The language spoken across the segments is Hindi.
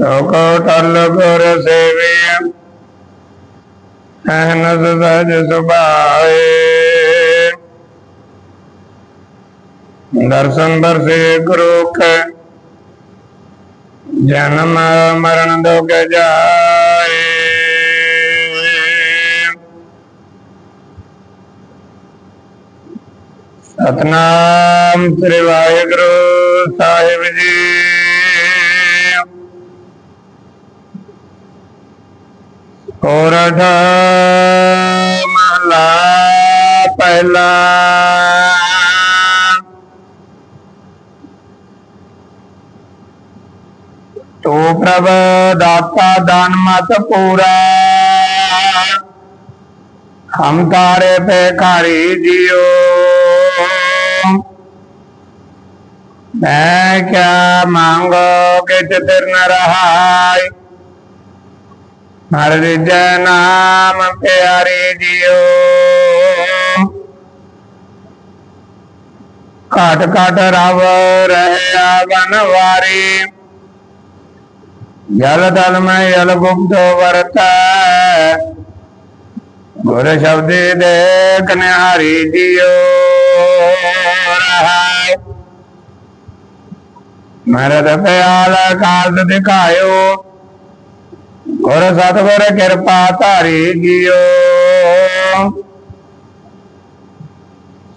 टल गुर सेवे सहनस सज सुभाए दर्शन बरसे गुरु के जन्म मरण दो के जाए। सतनाम श्री वाहेगुरु साहिब जी। और महला पहला। तो प्रभ दाता दान मत पूरा। हम तारे पे खारी जियो। मैं क्या मांगो कित तिर न रहा है ਹਰ ਰਿਜੈ ਨਾਮ ਪਿਆਰੀ ਜਿਓ। ਘਟ ਘਟ ਰਵ ਰਹਿਆ ਬਨਵਾਰੀ ਜਲ ਤਲ ਮੈਂ ਜਲ ਗੁਪਤ ਵਰਤੈ। ਗੁਰ ਸ਼ਬਦੇ ਦੇ ਕਨਹਾਰੀ ਜਿਓ ਰਹਾਇ ਮਰਦ ਪਿਆਲ ਕਾਲ ਦਿਖਾਇਓ। ਗੁਰ ਸਤਿਗੁਰ ਕਿਰਪਾ ਧਾਰੀ ਜਿਓ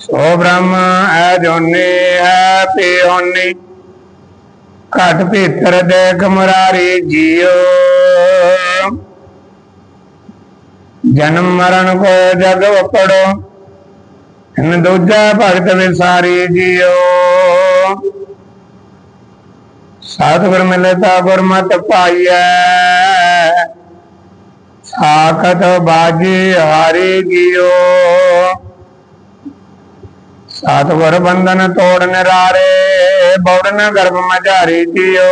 ਸੋ ਬ੍ਰਹਮ ਹੈ ਜੋਨੀ, ਹੈ ਪਿਓਨੀ, ਘਟ ਭੀਤਰ ਦੇਖ ਮੁਰਾਰੀ ਜਿਓ। ਜਨਮ ਮਰਨ ਕੋ ਜਗ ਵਪੜੋ ਹਨ ਦੂਜਾ ਭਗਤ ਵਿਸਾਰੀ ਜਿਓ। ਸਤਿਗੁਰ ਮਿਲੇ ਤਾਂ ਗੁਰਮਤਿ ਪਾਈਐ। ताकत बाजी हारी गियो। सात वर बंधन तोड़न रारे, बौड़न गर्भ मजारी जियो।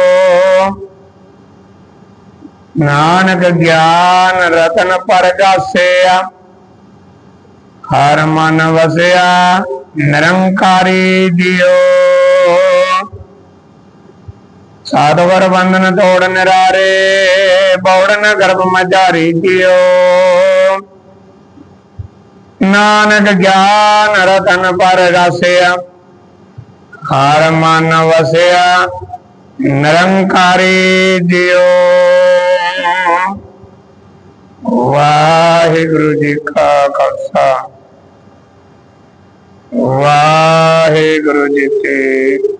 नानक ज्ञान रतन पर जासेया, हर मन वसया निरंकारी जियो। सातवर बंधन तोड़न रारे ਨਿਰਾਰੇ ਬੌੜਨ ਗਰਭ ਮਝਾਰੀ ਜਿਓ ਨਾਨਕ ਗਿਆਨ ਰਤਨ ਪਰਗਾਸਿਆ ਹਰ ਮਨ ਵਸਿਆ ਨਿਰੰਕਾਰੀ ਜਿਓ ਵਾਹਿਗੁਰੂ ਜੀ ਕਾ ਖਾਲਸਾ ਵਾਹਿਗੁਰੂ ਜੀ ਕੀ